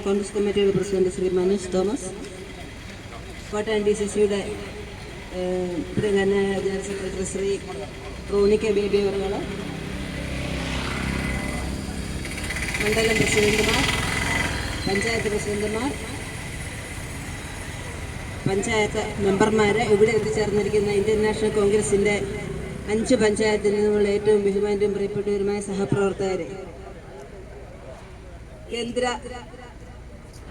കോൺഗ്രസ് കമ്മിറ്റിയുടെ president Shri Manoj Thomas Kottayam D C സിയുടെ general secretary Shri Roni K Baby അവറുകൾ മണ്ഡലം പ്രസിഡന്റുമാർ പഞ്ചായത്ത് പ്രസിഡന്റുമാർ പഞ്ചായത്ത് മെമ്പർമാർ ഇവിടെ എത്തിച്ചേർന്നിരിക്കുന്ന ഇന്ത്യൻ നാഷണൽ കോൺഗ്രസിന്റെ അഞ്ച് പഞ്ചായത്തിൽ നിന്നുള്ള ഏറ്റവും ബഹുമാനവും പ്രിയപ്പെട്ടവരുമായ സഹപ്രവർത്തകരെ കേന്ദ്ര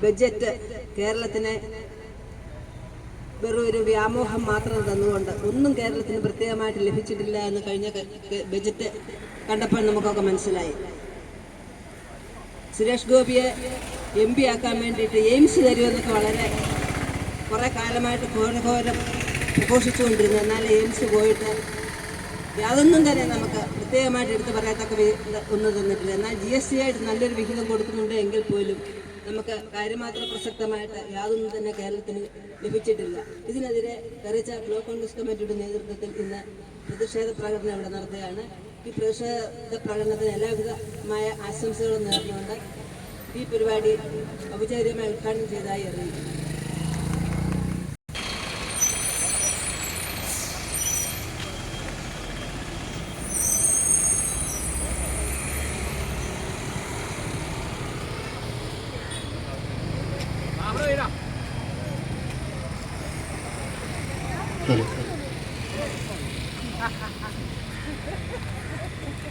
ബജറ്റ് കേരളത്തിന് വെറും ഒരു വ്യാമോഹം മാത്രം തന്നുകൊണ്ട് ഒന്നും കേരളത്തിന് പ്രത്യേകമായിട്ട് ലഭിച്ചിട്ടില്ല എന്ന് കഴിഞ്ഞ ബജറ്റ് കണ്ടപ്പോൾ നമുക്കൊക്കെ മനസ്സിലായി. സുരേഷ് ഗോപിയെ എം പി ആക്കാൻ വേണ്ടിയിട്ട് എയിംസ് തരുമെന്നൊക്കെ വളരെ കുറേ കാലമായിട്ട് ഘോരഘോരം ഘോഷിച്ചുകൊണ്ടിരുന്നു എന്നാൽ എയിംസ് പോയിട്ട് യാതൊന്നും തന്നെ നമുക്ക് പ്രത്യേകമായിട്ട് എടുത്തു പറയത്തക്ക ഒന്നും തന്നിട്ടില്ല. എന്നാൽ ജി എസ് ടി ആയിട്ട് നല്ലൊരു വിഹിതം കൊടുക്കുന്നുണ്ട് എങ്കിൽ പോലും നമുക്ക് കാര്യമാത്ര പ്രസക്തമായിട്ട് യാതൊന്നും തന്നെ കേരളത്തിന് ലഭിച്ചിട്ടില്ല. ഇതിനെതിരെ തെരച്ച ബ്ലോക്ക് കോൺഗ്രസ് കമ്മിറ്റിയുടെ നേതൃത്വത്തിൽ ഇന്ന് പ്രതിഷേധ പ്രകടനം ഇവിടെ നടത്തുകയാണ്. ഈ പ്രതിഷേധ പ്രകടനത്തിന് എല്ലാവിധമായ ആശംസകളും നേർന്നുകൊണ്ട് ഈ പരിപാടി ഔപചാരികമായി ഉദ്ഘാടനം ചെയ്തതായി അറിയിക്കുന്നു.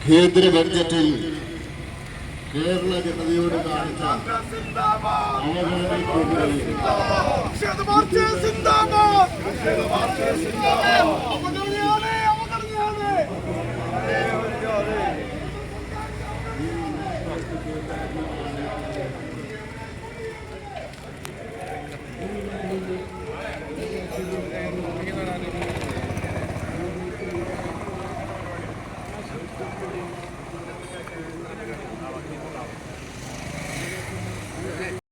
കേന്ദ്ര ബഡ്ജറ്റിൽ കേരള ജനതയോട് കാണിച്ച അവഗണനയ്ക്കെതിരെ